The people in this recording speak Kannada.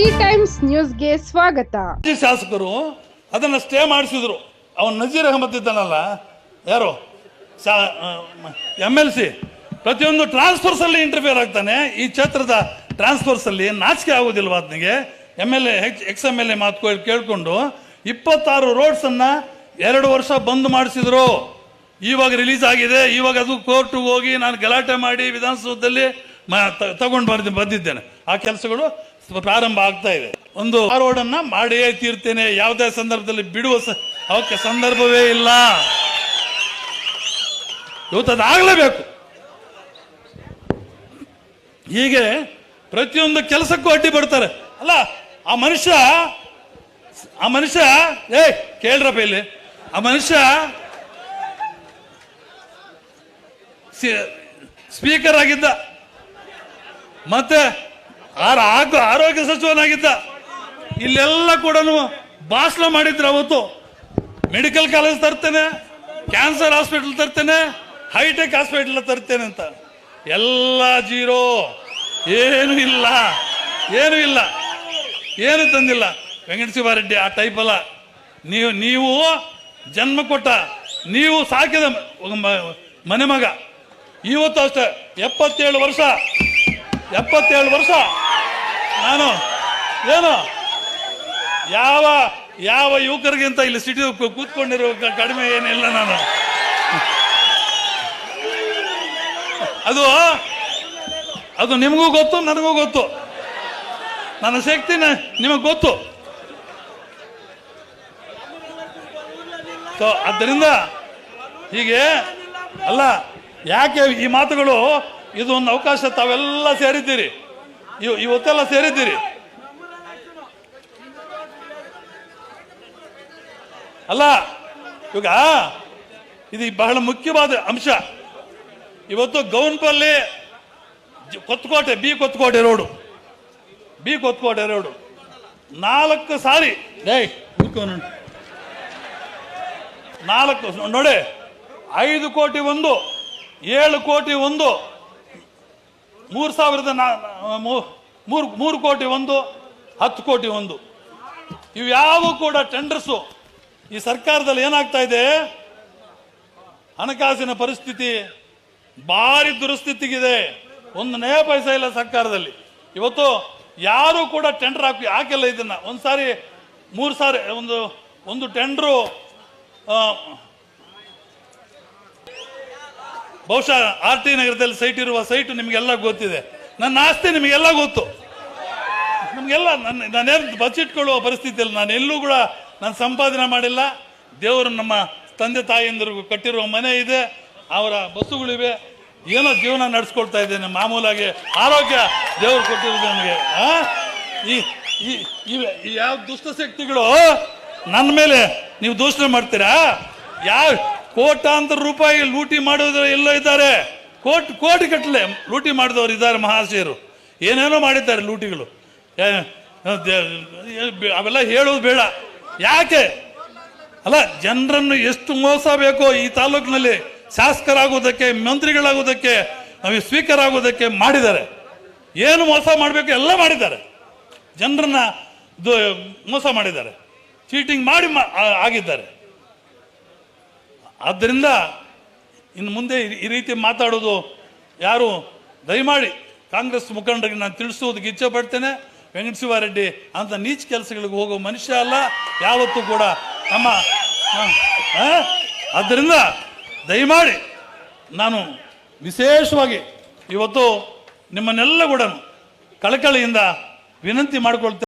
ಸಿ ಟೈಮ್ಸ್ ನ್ಯೂಸ್ಗೆ ಸ್ವಾಗತ. ಶಾಸಕರು ಅದನ್ನ ಸ್ಟೇ ಮಾಡಿಸಿದ್ರು. ಅವನು ನಜೀರ್ ಅಹಮದ್ ಇದ್ದಾನಲ್ಲ, ಯಾರು? ಎಂ ಎಲ್ ಸಿ ಪ್ರತಿಯೊಂದು ಟ್ರಾನ್ಸ್ಫರ್ಸಲ್ಲಿ ಇಂಟರ್ಫಿಯರ್ ಆಗ್ತಾನೆ. ಈ ಕ್ಷೇತ್ರದ ಟ್ರಾನ್ಸ್ಫರ್ಸಲ್ಲಿ ನಾಚಿಕೆ ಆಗೋದಿಲ್ವಾ ಅದನಿಗೆ M L A ex M L A ಮಾತು ಕೇಳಿಕೊಂಡು ಇಪ್ಪತ್ತಾರು ಅನ್ನ ಎರಡು ವರ್ಷ ಬಂದ್ ಮಾಡಿಸಿದ್ರು. ಇವಾಗ ರಿಲೀಸ್ ಆಗಿದೆ. ಇವಾಗ ಅದು ಕೋರ್ಟ್ಗೆ ಹೋಗಿ ನಾನು ಗಲಾಟೆ ಮಾಡಿ ವಿಧಾನಸೌಧದಲ್ಲಿ ತಗೊಂಡು ಬರ್ದು, ಬಂದಿದ್ದೇನೆ. ಆ ಕೆಲಸಗಳು ಪ್ರಾರಂಭ ಆಗ್ತಾ ಇದೆ. ಒಂದು ರೋಡನ್ನು ಮಾಡಿಯೇ ತೀರ್ತೇನೆ. ಯಾವುದೇ ಸಂದರ್ಭದಲ್ಲಿ ಬಿಡುವ ಅವಕ್ಕೆ ಸಂದರ್ಭವೇ ಇಲ್ಲ. ಇವತ್ತು ಆಗಲೇಬೇಕು ಹೀಗೆ ಪ್ರತಿಯೊಂದು ಕೆಲಸಕ್ಕೂ ಅಡ್ಡಿ ಬರ್ತಾರೆ ಅಲ್ಲ, ಆ ಮನುಷ್ಯ ಆ ಮನುಷ್ಯ, ಏ, ಕೇಳ್ರಪ್ಪ ಇಲ್ಲಿ. ಆ ಮನುಷ್ಯ ಸ್ಪೀಕರ್ ಆಗಿದ್ದ ಮತ್ತೆ ಆರೋಗ್ಯ ಸಚಿವನಾಗಿದ್ದ. ಇಲ್ಲೆಲ್ಲ ಕೂಡ ಭಾಷಣ ಮಾಡಿದ್ರು ಅವತ್ತು. ಮೆಡಿಕಲ್ ಕಾಲೇಜ್ ತರ್ತೇನೆ ಕ್ಯಾನ್ಸರ್ ಹಾಸ್ಪಿಟಲ್ ತರ್ತೇನೆ ಹೈಟೆಕ್ ಹಾಸ್ಪಿಟಲ್ ತರ್ತೇನೆ ಅಂತ. ಎಲ್ಲ ಜೀರೋ. ಏನು ಇಲ್ಲ. ಏನು ಇಲ್ಲ. ಏನು ತಂದಿಲ್ಲ. ವೆಂಕಟ ಶಿವಾರೆಡ್ಡಿ ಆ ಟೈಪ್ ಅಲ್ಲ. ನೀವು ನೀವು ಜನ್ಮ ಕೊಟ್ಟ, ನೀವು ಸಾಕಿದ ಮನೆ ಮಗ. ಇವತ್ತು ಅಷ್ಟೇ, ಎಪ್ಪತ್ತೇಳು ವರ್ಷ ಎಪ್ಪತ್ತೇಳು ವರ್ಷ. ನಾನು, ಏನು? ಯಾವ ಯಾವ ಯುವಕರಿಗಿಂತ ಇಲ್ಲಿ ಸಿಟಿ ಕೂತ್ಕೊಂಡಿರೋ ಕಡಿಮೆ ಏನಿಲ್ಲ ನಾನು. ಅದು ಅದು ನಿಮಗೂ ಗೊತ್ತು, ನನಗೂ ಗೊತ್ತು. ನನ್ನ ಶಕ್ತಿ ನಿಮಗೆ ಗೊತ್ತು. ಸೊ ಆದ್ದರಿಂದ ಹೀಗೆ, ಅಲ್ಲ, ಯಾಕೆ ಈ ಮಾತುಗಳು ಇದು ಒಂದು ಅವಕಾಶ ತಾವೆಲ್ಲ ಸೇರಿದ್ದೀರಿ. ಇವ್- ಇವತ್ತೆಲ್ಲ ಸೇರಿದ್ದೀರಿ. ಅಲ್ಲ ಇವಾಗ ಇದು ಬಹಳ ಮುಖ್ಯವಾದ ಅಂಶ. ಇವತ್ತು Gownpalli Kothkote B Kothkote road. B Kothkote road. ನಾಲ್ಕು ಸಾರಿ. ನಾಲ್ಕು ನೋಡಿ ಐದು ಕೋಟಿ ಒಂದು ಏಳು ಕೋಟಿ ಒಂದು. ಮೂರು ಸಾವಿರದ ನಾ ಮೂರು ಮೂರು ಕೋಟಿ ಒಂದು, ಹತ್ತು ಕೋಟಿ ಒಂದು. ಇವ್ಯಾವು ಕೂಡ ಟೆಂಡರ್ಸು ಈ ಸರ್ಕಾರದಲ್ಲಿ ಏನಾಗ್ತಾ ಇದೆ? ಹಣಕಾಸಿನ ಪರಿಸ್ಥಿತಿ ಭಾರಿ ದುರಸ್ಥಿತಿಗಿದೆ. ಒಂದು ನಯ ಪೈಸ ಇಲ್ಲ ಸರ್ಕಾರದಲ್ಲಿ. ಇವತ್ತು ಯಾರು ಕೂಡ ಟೆಂಡರ್ ಹಾಕಿ ಹಾಕಿಲ್ಲ ಇದನ್ನ. ಒಂದು ಸಾರಿ ಮೂರು ಸಾರಿ ಒಂದು ಒಂದು ಟೆಂಡ್ರು ಆ, ಬಹುಶಃ ಆರ್ ಟಿ ನಗರದಲ್ಲಿ ಸೈಟ್ ಇರುವ ಸೈಟ್ ನಿಮಗೆಲ್ಲ ಗೊತ್ತಿದೆ. ನನ್ನ ಆಸ್ತಿ ನಿಮಗೆಲ್ಲ ಗೊತ್ತು. ನಮಗೆಲ್ಲ ನನ್ನ ನಾನೇನು ಪರಿಸ್ಥಿತಿ ಇಲ್ಲ ನಾನು ಎಲ್ಲೂ ಕೂಡ ನಾನು ಸಂಪಾದನೆ ಮಾಡಿಲ್ಲ. ದೇವರು ನಮ್ಮ ತಂದೆ ತಾಯಿಯಂದ್ರಿಗೂ ಕಟ್ಟಿರುವ ಮನೆ ಇದೆ. ಅವರ ಬಸ್ಸುಗಳಿವೆ. ಏನೋ ಜೀವನ ನಡೆಸ್ಕೊಳ್ತಾ ಇದ್ದೇನೆ. ಮಾಮೂಲಾಗಿ ಆರೋಗ್ಯ ದೇವರು ಕೊಟ್ಟಿರೋದು ನನಗೆ? ಈ ಈ ದುಷ್ಟ ಯಾವ ದುಷ್ಟಶಕ್ತಿಗಳು ನನ್ನ ಮೇಲೆ ನೀವು ದೂಷಣೆ ಮಾಡ್ತೀರಾ? ಯಾವ ಕೋಟ್ಯಾಂತರ ರೂಪಾಯಿ ಲೂಟಿ ಮಾಡೋದು ಎಲ್ಲ ಇದ್ದಾರೆ. ಕೋಟ್, ಕೋಟಿ ಕಟ್ಟಲೆ ಲೂಟಿ ಮಾಡಿದವರು ಇದ್ದಾರೆ ಮಹಾಶಯರು. ಏನೇನೋ ಮಾಡಿದ್ದಾರೆ ಲೂಟಿಗಳು. ಅವೆಲ್ಲ ಹೇಳೋದು ಬೇಡ. ಯಾಕೆ? ಅಲ್ಲ, ಜನರನ್ನು ಎಷ್ಟು ಮೋಸ ಬೇಕೋ ಈ ತಾಲೂಕಿನಲ್ಲಿ ಶಾಸಕರಾಗೋದಕ್ಕೆ ಮಂತ್ರಿಗಳಾಗೋದಕ್ಕೆ ನಮಗೆ ಸ್ಪೀಕರ್ ಆಗೋದಕ್ಕೆ ಮಾಡಿದ್ದಾರೆ. ಏನು ಮೋಸ ಮಾಡಬೇಕು ಎಲ್ಲ ಮಾಡಿದ್ದಾರೆ. ಜನರನ್ನ ಮೋಸ ಮಾಡಿದ್ದಾರೆ. ಚೀಟಿಂಗ್ ಮಾಡಿ ಆಗಿದ್ದಾರೆ. ಆದ್ದರಿಂದ ಇನ್ನು ಮುಂದೆ ಈ- ರೀತಿ ಮಾತಾಡೋದು ಯಾರು? ದಯಮಾಡಿ ಕಾಂಗ್ರೆಸ್ ಮುಖಂಡರಿಗೆ ನಾನು ತಿಳಿಸುವುದಕ್ಕೆ ಇಚ್ಛೆ ಪಡ್ತೇನೆ. ವೆಂಕಟ ಶಿವಾರೆಡ್ಡಿ ಅಂತ ನೀಚ ಕೆಲಸಗಳಿಗೆ ಹೋಗೋ ಮನುಷ್ಯ ಅಲ್ಲ, ಯಾವತ್ತೂ ಕೂಡ ನಮ್ಮ? ಆದ್ದರಿಂದ ದಯಮಾಡಿ ನಾನು ವಿಶೇಷವಾಗಿ ಇವತ್ತು ನಿಮ್ಮನ್ನೆಲ್ಲ ಕೂಡ ಕಳಕಳಿಯಿಂದ ವಿನಂತಿ ಮಾಡಿಕೊಳ್ತೇನೆ.